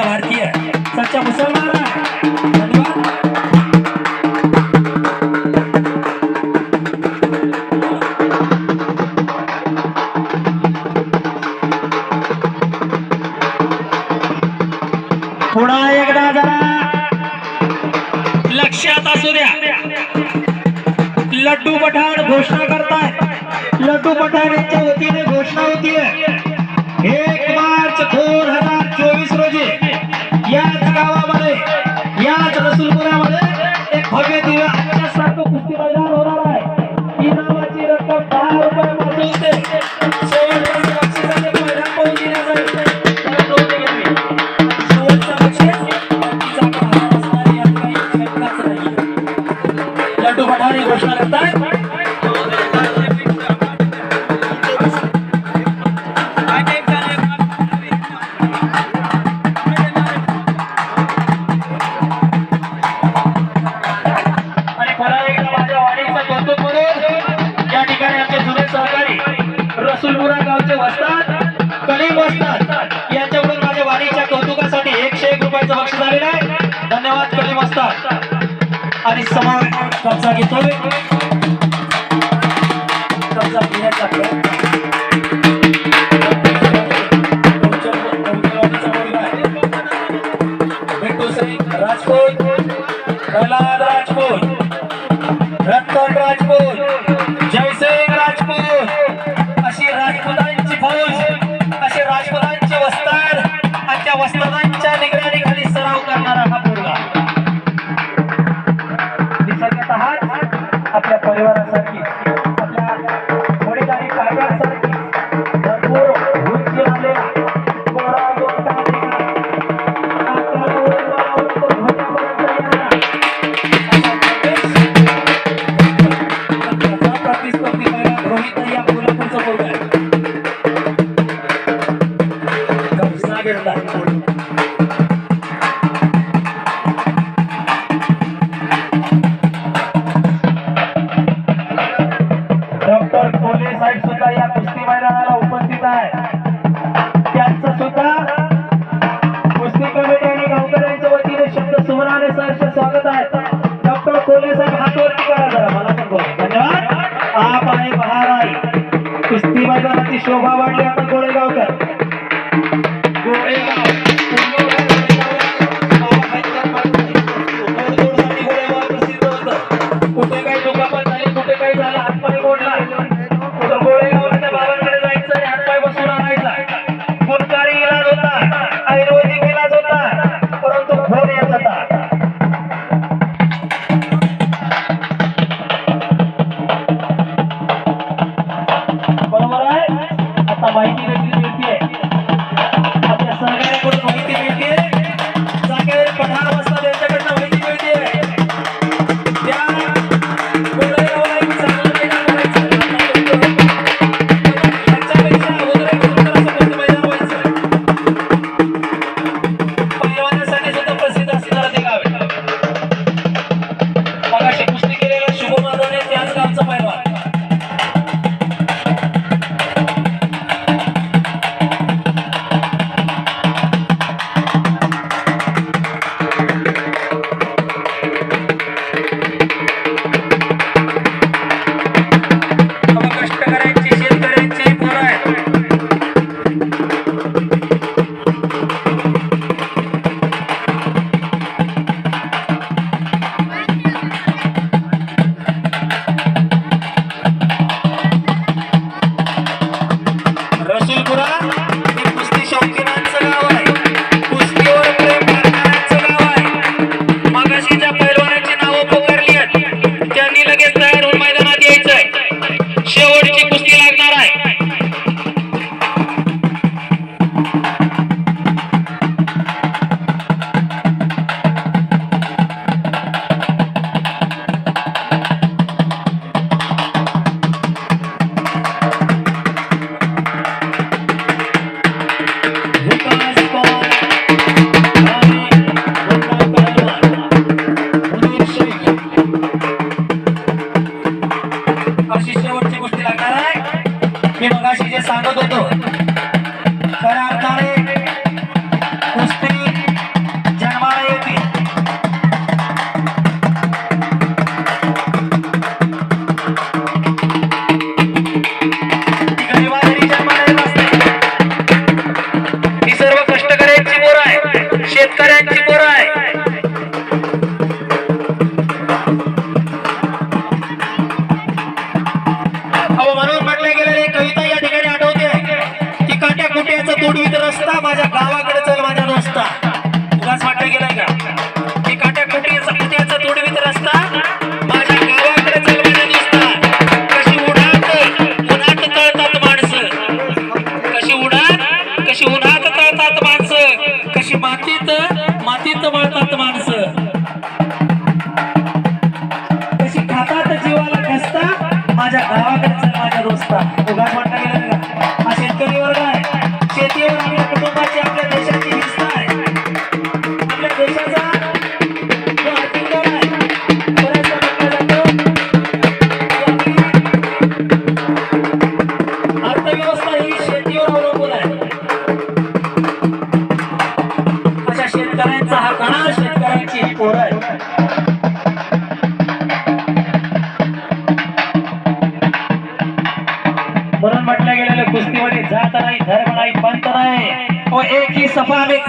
सच्चा भारतीय सच्चा मुसलमान विभाजनाची शोभा वाढली आपण गोळेगावकर गोळेगाव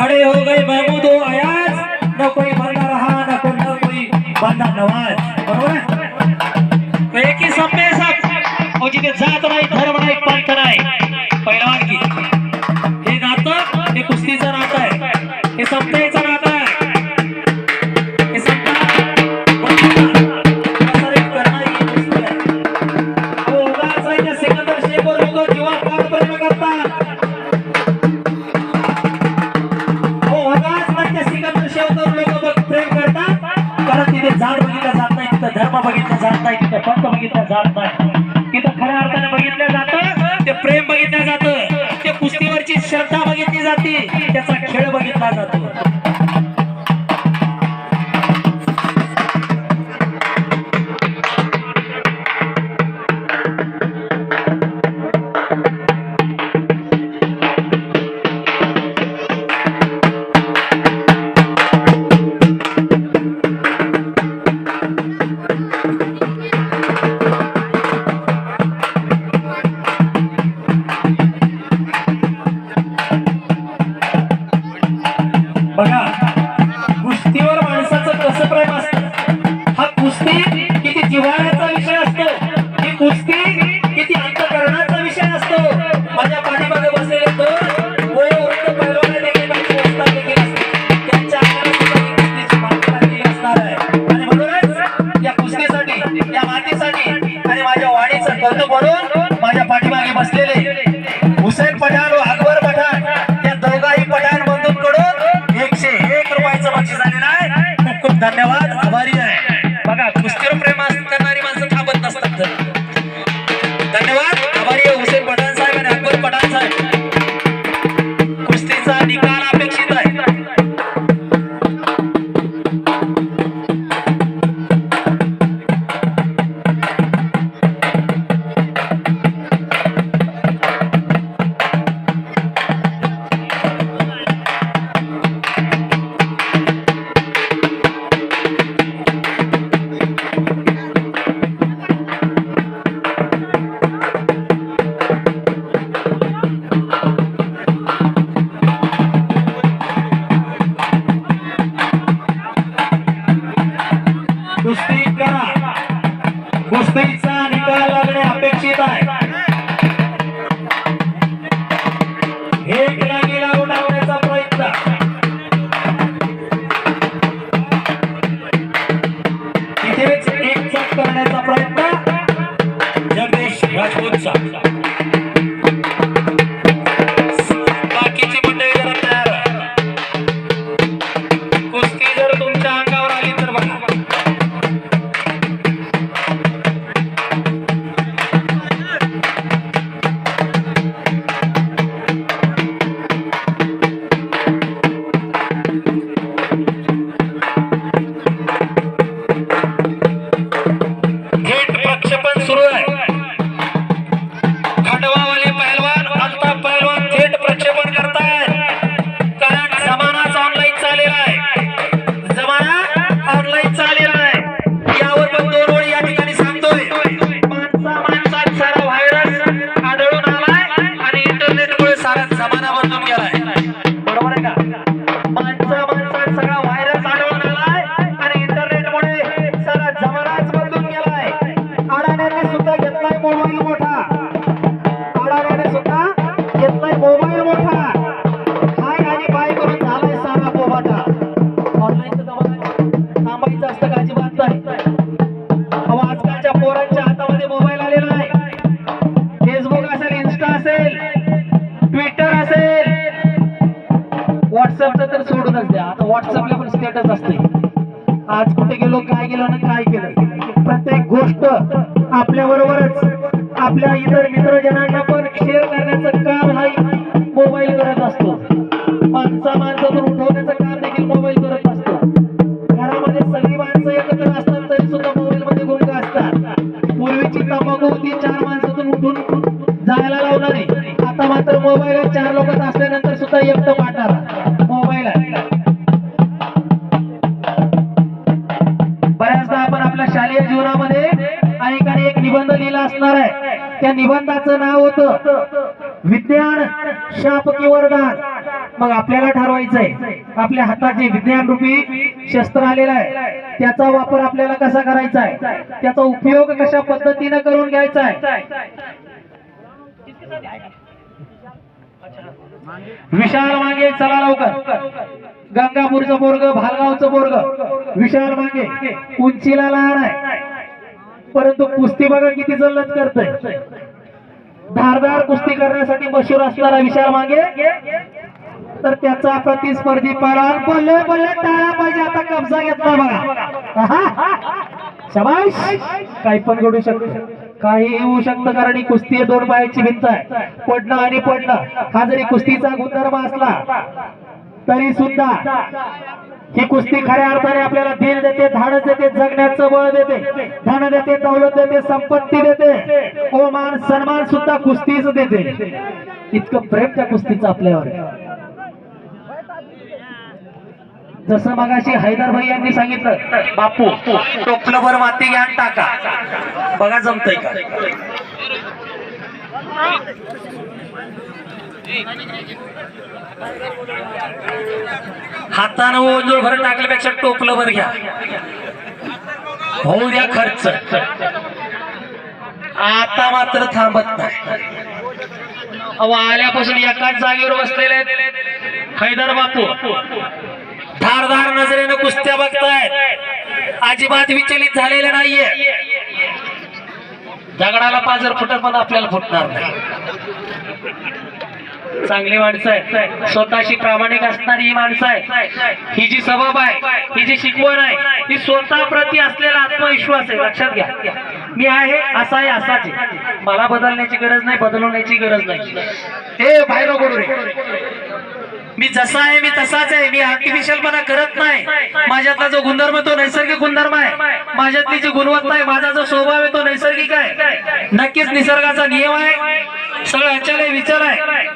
खड़े हो गए महमूदो अयाज न कोई बंदा रहा न कोई न कोई बंदा नवाज तिथं खऱ्या अर्थानं बघितलं जातं ते प्रेम बघितलं जातं ते कुस्तीवरची श्रद्धा बघितली जाते त्याचा खेळ बघितला जातो. स्टेटस तर सोडूनच द्या. आता व्हॉट्सअपला पण स्टेटस असते आज कुठे गेलो काय गेलो आणि काय केलं प्रत्येक गोष्ट आपल्या बरोबरच आपल्या इतर मित्रजनांना पण शेअर शाप की वरदान. मग आपल्याला ठरवायचंय. आपल्या हातात जे विज्ञान रूपी शस्त्र आलेलं आहे. त्याचा वापर आपल्याला कसा करायचा आहे? त्याचा उपयोग कशा पद्धतीने करून घ्यायचा आहे? विशाल मागे चला लवकर. गंगापूरचं बोर्ग भालगावचं बोर्ग विशाल मागे उंचीला लहान आहे. परंतु कुस्ती बघा किती जल्लत करतय. धारदार कुस्ती करण्यासाठी मशहूर असणारा विचार मागे. तर त्याचा प्रतिस्पर्धी पळाल बोलले बोलले टाळा पाहिजे. आता कब्जा घेतला बघा. शबाश काही पण घडू शकतो. काही होऊ शकतं कारण ही कुस्ती आहे, दोन पायाची भिंत आहे. पडणं आणि पडणं. हा जरी कुस्तीचा गुणधर्म असला तरी सुद्धा ही कुस्ती खऱ्या अर्थाने आपल्याला दिल देते धाडस देते जगण्याचं बळ देते धन देते दौलत देते संपत्ती देते. ओ मान सन्मान सुद्धा कुस्तीच देते. इतकं प्रेम त्या कुस्तीचं आपल्यावर आहे. जसं मगाशी हैदर भाई यांनी सांगितलं बापू टोपलं भर माती घ्या टाका. बघा जमतय का? हातानं ओंजूळ भर टाकल्यापेक्षा टोपलं भर घ्या. होऊ द्या खर्च. आता मात्र थांबत नाही. आल्यापासून एकाच जागेवर बसलेले हैदर बापू. धारधार नजरेनं कुस्त्या बघतायत. अजिबात विचलित झालेले नाहीये. दगडाला पाजर फुटत पण आपल्याला फुटणार नाही. चांगली माणसं आहे स्वतःशी प्रामाणिक असणारी ही माणसं आहे ही जी सबब आहे ही जी शिकवण आहे ही स्वतः प्रती असलेला आत्मविश्वास आहे. लक्षात घ्या. मी आहे असा आहे असाच आहे. मला बदलण्याची गरज नाही बदलवण्याची गरज नाही. हे बाहेर बोलू रे मी जसा आहे मी तसाच आहे. मी आर्टिफिशियलपणा करत नाही. माझ्यातला जो गुणधर्म तो नैसर्गिक गुणधर्म आहे. माझ्यातली जी गुणवत्ता आहे माझा जो स्वभाव आहे तो नैसर्गिक आहे. नक्कीच निसर्गाचा नियम आहे. सगळं अचल आहे विचार आहे.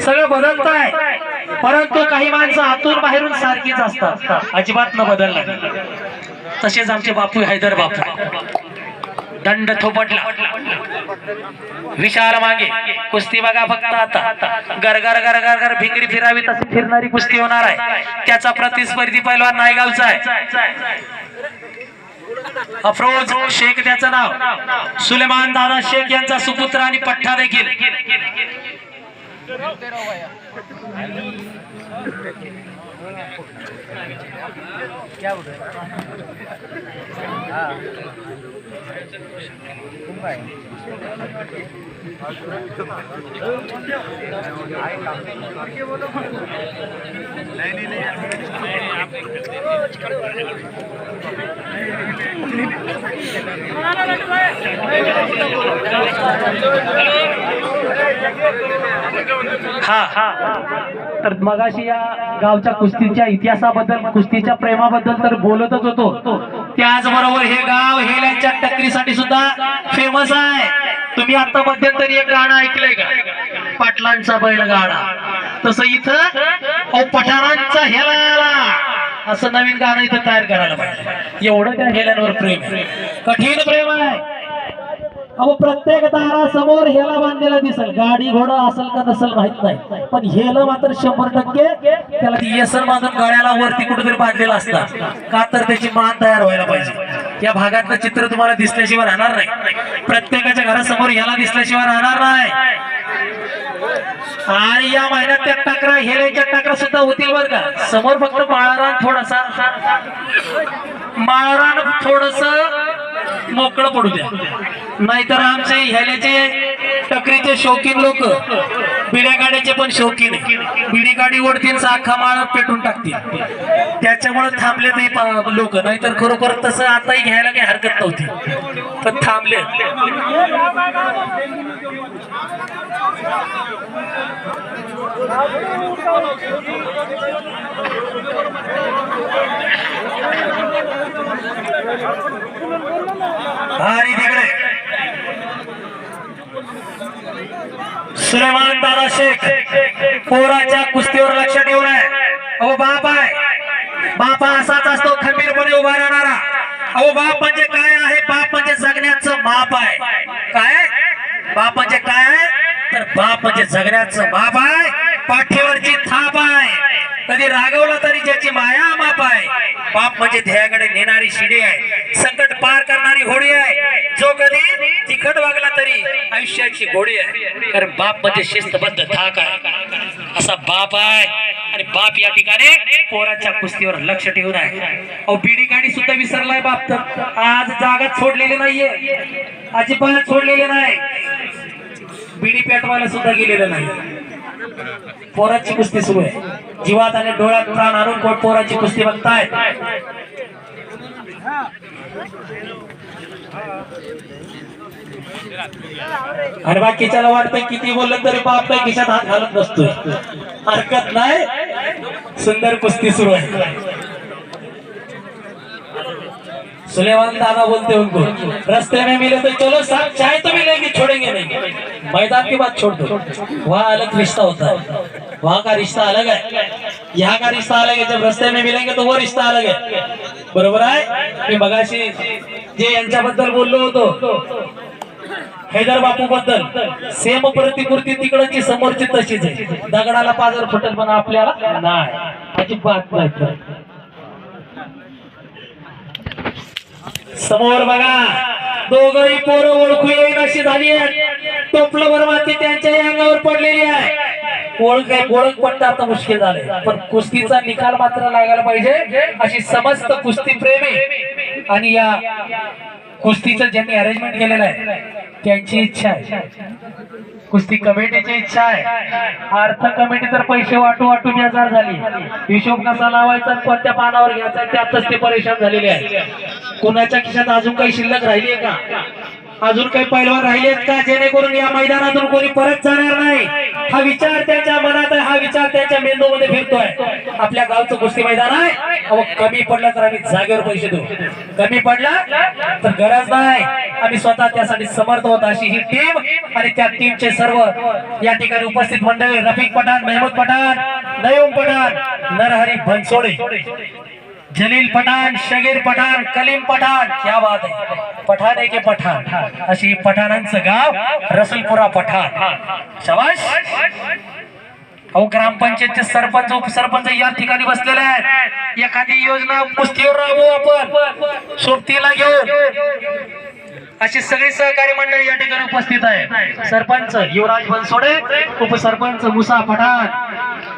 सगळं बदलत आहे परंतु काही माणसं आतून बाहेरून सारखीच असतात. अजिबात न बदलणार तसेच आमचे बापू हैदर बापू. दंड थोपटला. विशाल मागे. कुस्ती बघा फक्त आता. घर घर गर घर घर भिंगरी फिरावी तशी फिरणारी कुस्ती होणार आहे. त्याचा प्रतिस्पर्धी पैलवान नायगावचा आहे. अफरोज शेख त्याचं नाव. सुलेमान दादा शेख यांचा सुपुत्र आणि पठ्ठा देखील. क्या बोल रहे हा हा. तर मगाशी या गावच्या कुस्तीच्या इतिहासाबद्दल कुस्तीच्या प्रेमाबद्दल तर बोलतच होतो. त्याचबरोबर हे गाव हेल्यांच्या टक्करीसाठी सुद्धा फेमस आहे. तुम्ही आता मध्यंतरी एक गाणं ऐकलंय का? पाटलांचा बैलगाडा. तसं इथं अहो, पठारांचा हेला आला असं नवीन गाणं इथं तयार करायला पाहिजे. एवढं त्या हेल्यांवर प्रेम कठीण प्रेम आहे. अहो प्रत्येक दारासमोर हेला बांधलेला दिसल. गाडी घोडा असेल का नसेल माहीत नाही. पण हेला मात्र शंभर टक्के त्याला येसर बांधून गाड्याला वरती कुठेतरी बांधलेला असतात का तर त्याची मान तयार व्हायला पाहिजे. या भागातलं चित्र तुम्हाला दिसल्याशिवाय राहणार नाही. प्रत्येकाच्या घरासमोर याला दिसल्याशिवाय राहणार नाही. आणि या महिन्यात त्या टकरा हेरेच्या टकरा सुद्धा होतील बरं का. समोर फक्त माळारान थोडासा. माळारान थोडस मोकळं पडू द्या. नाहीतर आमचे ह्याल्याचे टकरीचे शौकीन लोक बिड्या गाड्याचे पण शौकीन बिडी गाडी ओढतील साखा माळ पेटून टाकतील. त्याच्यामुळे थांबले नाही लोक. नाहीतर खरोखर तसं आताही घ्यायला काही हरकत नव्हती. पण थांबले आणि तिकडे सुलेमान दादा शेख पोराच्या कुस्तीवर लक्ष ठेवून आहे. अहो बाप आहे. बापा असाच असतो खंबीरपणे उभा राहणारा. अहो बाप म्हणजे काय आहे? बाप म्हणजे जगण्याचं माप आहे. काय? बाप म्हणजे काय आहे? तर बाप म्हणजे जगण्याचं माप आहे. पाठीवरची थाप आहे. कधी रागवलं तरी ज्याची माया माप आहे. बाप म्हणजे ध्येयाकडे नेणारी शिडी आहे. संकट पार करणारी होडी आहे. जो कधी तिखट वागला तरी आयुष्याची घोडी आहे. कारण बाप म्हणजे शिस्तबद्ध थाक आहे. असा बाप आहे. आणि बाप या ठिकाणी पोराच्या कुस्तीवर लक्ष ठेवून आहे. अहो बिडी गाडी सुद्धा विसरलाय बाप तर. आज जागा सोडलेली नाहीये. अजिबात सोडलेली नाही. बिडी पेटवायला सुद्धा गेलेलं नाही. पोराची कुस्ती सुरू आहे. जीवात आणि डोळ्यात प्राण आणून कोण पोराची कुस्ती अरे बाकीच्याला वाटतंय किती बोललं तरी बाप काय खिशात हात घालत नसतोय हरकत नाही. सुंदर कुस्ती सुरू आहे. सुलेमान दादा बोलते उनको रस्ते में मिले तो चलो साहब चाय तो मिलेंगे छोड़ेंगे नहीं. मैदान की बात छोड़ दो वहाँ अलग रिश्ता होता. है वहाँ का रिश्ता अलग है यहाँ का रिश्ता अलग है जब रस्ते में मिलेंगे तो वो रिश्ता अलग है बरोबर आहे? मी मगाशी जे यांच्याबद्दल बोललो होतो हैदर बापू बद्दल सेम प्रतिकृती तिकडची समोरची तशीच आहे. दगडाला पाजर फुटल पण आपल्याला नाही. अजिबात नाही तर. समोर बघा दोघही पोरं ओळखू येईल अशी झाली आहे टोपलं भर माती त्यांच्याही अंगावर पडलेली आहे. ओळख आहे ओळख पडणं आता मुश्किल झालंय. पण कुस्तीचा निकाल मात्र लागायला पाहिजे. अशी समस्त कुस्ती प्रेमी आणि या कुस्तीचं ज्यांनी अरेंजमेंट केलेलं आहे त्यांची इच्छा आहे. कुस्ती कमिटीची इच्छा आहे. अर्थ कमिटी तर पैसे वाटू वाटू बेजार झाली. हिशोब कसा लावायचा कोणत्या पानावर घ्यायचा त्यातच ते परेशान झालेले आहे कोणाच्या खिशात अजून काही शिल्लक राहिली आहे का? अजून काही पैलवान राहिलेत का? जेणेकरून या मैदानातून कोणी परत जाणार नाही? हा विचार त्यांच्या मनात आहे. हा विचार त्यांच्या मेंदूमध्ये फिरतोय. आपल्या गावचं कुस्ती मैदान आहे. अहो कमी पडलं तर आम्ही जागेवर पैसे देऊ. कमी पडला तर गरज नाही. आम्ही स्वतः त्यासाठी समर्थ होत अशी ही टीम आणि त्या टीमचे सर्व या ठिकाणी उपस्थित मंडळी रफिक पठाण मेहमूद पठाण नयम पठाण नरहरी बनसोडे जलील पठाण शगीर पठाण कलीम पठाण क्या बात आहे पठाण आहे की पठाण? अशी पठाणांचं गाव रसलपुरा पठाण. शबाश अहो ग्रामपंचायतचे सरपंच उपसरपंच या ठिकाणी बसलेले आहेत. एखादी योजना कुस्तीवर राबवू आपण. सोबतीला घेऊन. अशी सगळी सहकारी मंडळी या ठिकाणी उपस्थित आहे सरपंच युवराज बनसोडे उपसरपंच मुसा पठाण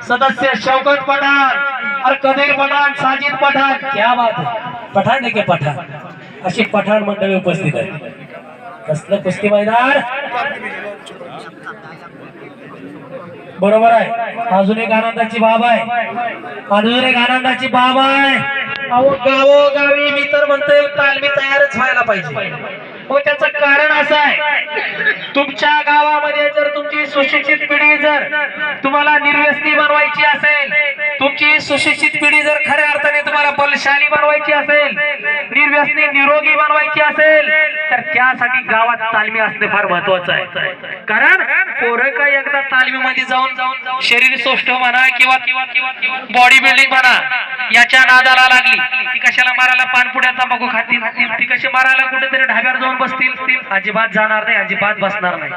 सदस्य शौकत पठाण और कदीर पठाण साजिद पठाण क्या बात है. पठाण नाही पठाण? अशी पठाण मंडळी उपस्थित आहे कसलं कुस्ती मैदान? बरोबर आहे. अजून एक आनंदाची बाब आहे. अजून एक आनंदाची बाब आहे. अहो गावोगावी मी तर म्हणतोय तालमी तयारच व्हायला पाहिजे. हो त्याचं कारण असं आहे तुमच्या गावामध्ये जर तुमची सुशिक्षित पिढी जर तुम्हाला निर्व्यसनी बनवायची असेल तुमची सुशिक्षित पिढी जर खऱ्या अर्थाने तुम्हाला बलशाली बनवायची असेल निर्व्यसनी निरोगी बनवायची असेल तर त्यासाठी गावात तालमी असणे फार महत्वाचं आहे. कारण पोरं काय एकदा तालमीमध्ये जाऊन जाऊन शरीर सोष्ट म्हणा किंवा किंवा किंवा बॉडी बिल्डिंग म्हणा याच्या नादाला लागली ती कशाला मारायला पानपुड्या तंबाखू खातील ती कशी मारायला कुठेतरी ढाब्यावर जाऊन बसतील अजिबात जाणार नाही अजिबात बसणार नाही.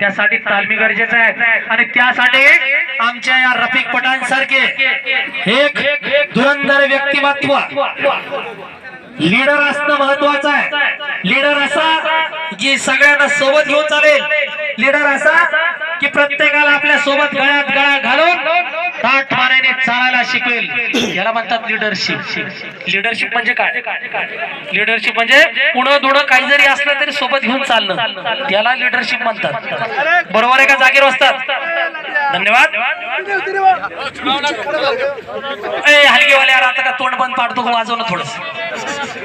त्यासाठी तालमी गरजेचं आहे. आणि त्यासाठी आमच्या या रफिक पटांसारखे एक धुरंधर व्यक्तिमत्व लीडर असणं महत्वाचं आहे. लीडर असा की सगळ्यांना सोबत घेऊन चालेल. लीडर असा की प्रत्येकाला आपल्यासोबत गळ्यात गळा घालून ताट मानेने चालायला शिकवेल. याला म्हणतात लिडरशिप लिडरशिप म्हणजे काय? लिडरशिप म्हणजे पुढं धुडं काही जरी असलं तरी सोबत घेऊन चालणं. त्याला लिडरशिप म्हणतात. बरोबर आहे का? जागेवर असतात धन्यवाद. हलगेवाले आता का तोंड बंद पाडतो वाजवणं थोडस. एक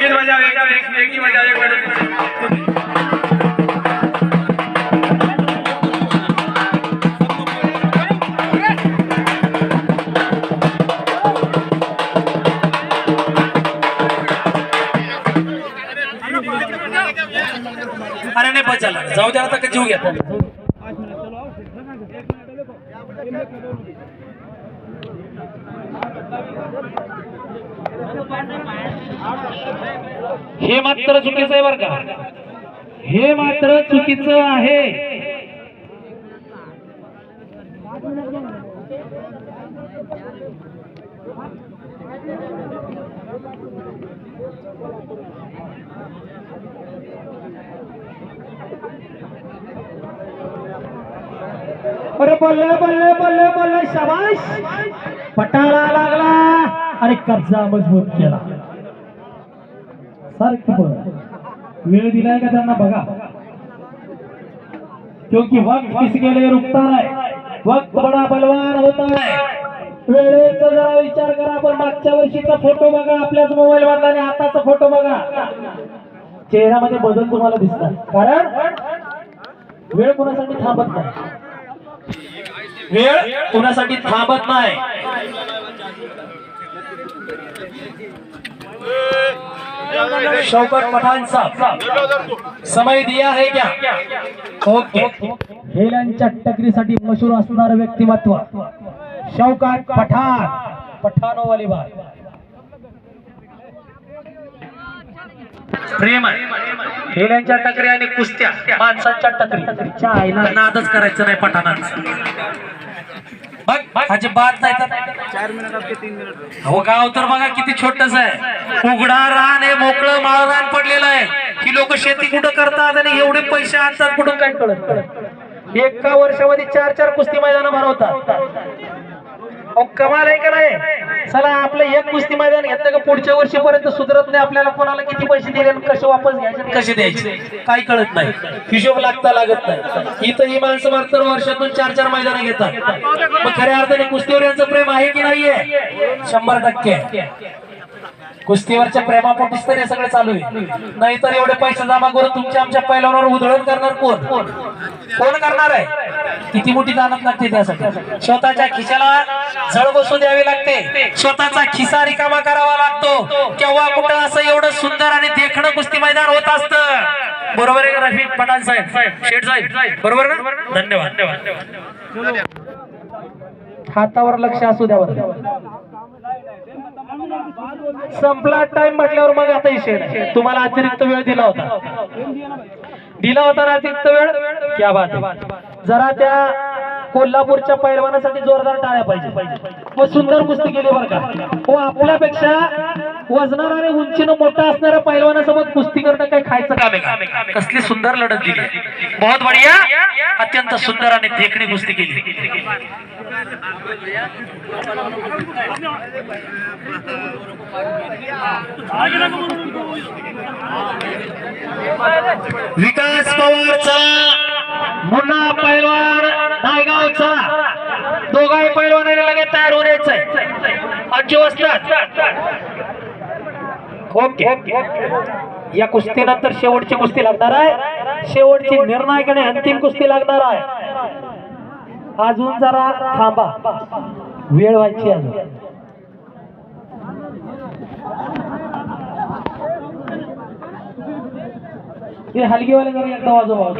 ही बजाओ एक एक ही बजाओ एक बजाओ जाऊ द्या आता का जीव घ्या हे मात्र चुकीचं आहे बरं का? हे मात्र चुकीचं आहे. अरे बल्ले बल्ले बल्ले बल्ले शबाश पटाला लागला. आणि कब्जा मजबूत केला. सारखी बघ वेळ दिलाय का त्यांना बघा. क्योंकि वक्त किसके लिए रुकता है वक्त बडा बलवान होता है. वेळेचा जरा विचार करा. आपण मागच्या वर्षीचा फोटो बघा. आपल्याच मोबाईल मधला आणि आताचा फोटो बघा. चेहऱ्यामध्ये बदल तुम्हाला दिसतात. कारण वेळ कोणासाठी थांबत नाही. वेळ कोणासाठी थांबत नाही. शौकत पठाण साहब समय दिया है क्या? ओके. हेल्यांच्या टकरीसाठी मशहूर असणार व्यक्तिमत्व शौकत पठाण पठाणो वाली बात प्रेम आहे. हेल्यांच्या टकरी आणि कुस्त्या माणसांच्या टकरी. आईला नादच करायचं नाही पठाणांचं. अजिबात नाही तर हो गाव तर बघा किती छोटस आहे. उघडा रान आहे मोकळं माळ रान पडलेलं आहे. ही लोक शेती कुठं करतात आणि एवढे पैसे आणतात कुठून काय कळत. एका वर्षामध्ये चार चार कुस्ती मैदान भरवतात. कमाल आहे का नाही? चला आपलं एक कुस्ती मैदान घेतलं का पुढच्या वर्षीपर्यंत सुधरत नाही. आपल्याला कोणाला किती पैसे दिले आणि कसे वापस घ्यायचे कसे द्यायचे? काही कळत नाही. हिशोब लागता लागत नाही. इथं ही माणसं मात्र वर्षातून चार चार मैदान घेतात. मग खऱ्या अर्थाने कुस्तीवर यांचं प्रेम आहे की नाहीये? शंभर टक्के. कुस्तीवरच्या प्रेमापोटीच तर हे सगळं चालू आहे. नाहीतर एवढे पैसे जमा करून तुमच्या आमच्या पैलवानावर उधळण करणार कोण? कोण करणार आहे? किती मोठी जाणत लागते त्यासाठी. स्वतःच्या खिशाला झळ बसू द्यावी लागते. स्वतःचा खिसा रिकामा करावा लागतो. केव्हा कुठं असं एवढं सुंदर आणि देखणं कुस्ती मैदान होत असतं? बरोबर आहे का रफिक पठाण साहेब. शेठ साहेब. बरोबर ना? धन्यवाद. धन्यवाद. हातावर लक्ष असू द्या बरं. संपला टाइम म्हटल्यावर मग आता इशे तुम्हाला अतिरिक्त वेळ दिला होता. दिला होता ना अतिरिक्त वेळ? क्या बात जरा त्या कोल्हापूरच्या पैलवानासाठी जोरदार टाळ्या पाहिजे. व सुंदर कुस्ती केली बरं का. व आपल्यापेक्षा वजनार आणि उंचीनं मोठा असणाऱ्या पैलवानासोबत कुस्ती करणं काही खायचं काम आहे कसली सुंदर लढत दिली. बहुत बढिया. अत्यंत सुंदर आणि देखणी कुस्ती केली. विकास पवारचा मुन्ना पैलवान नायगावचा. दोघाही पैलवानाने लगेच तयार होऊन यायचंय. अज्जू असतात ओके. या कुस्तीनंतर शेवटची कुस्ती लागणार आहे. शेवटची निर्णायक आणि अंतिम कुस्ती लागणार आहे. अजून जरा थांबा वेळ व्हायची अजून ते हलगीवाले जरा एकदा वाजवा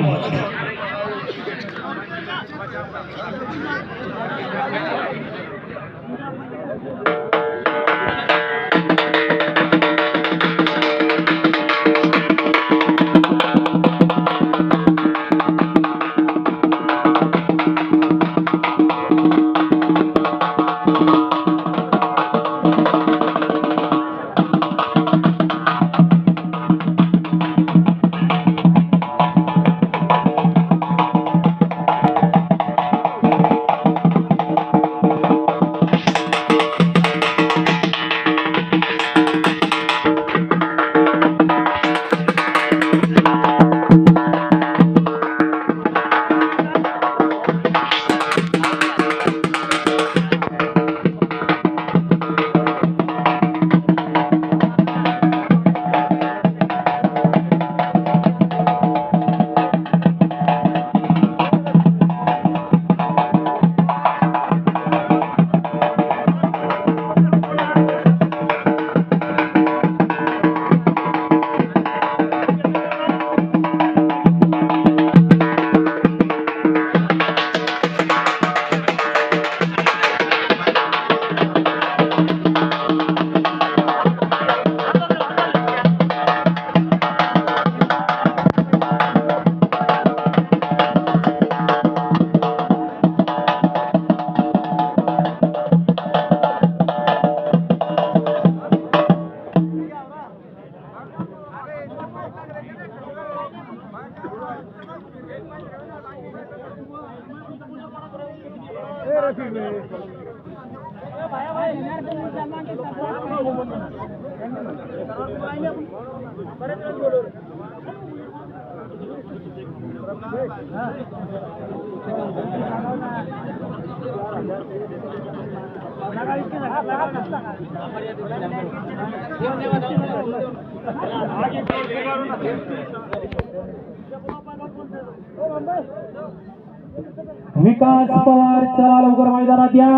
विकास पवार चला लवकर मैदानात या.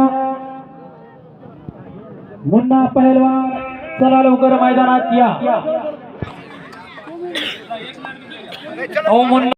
मुन्ना पहलवान चला लवकर मैदानात या. ओ मुन्ना.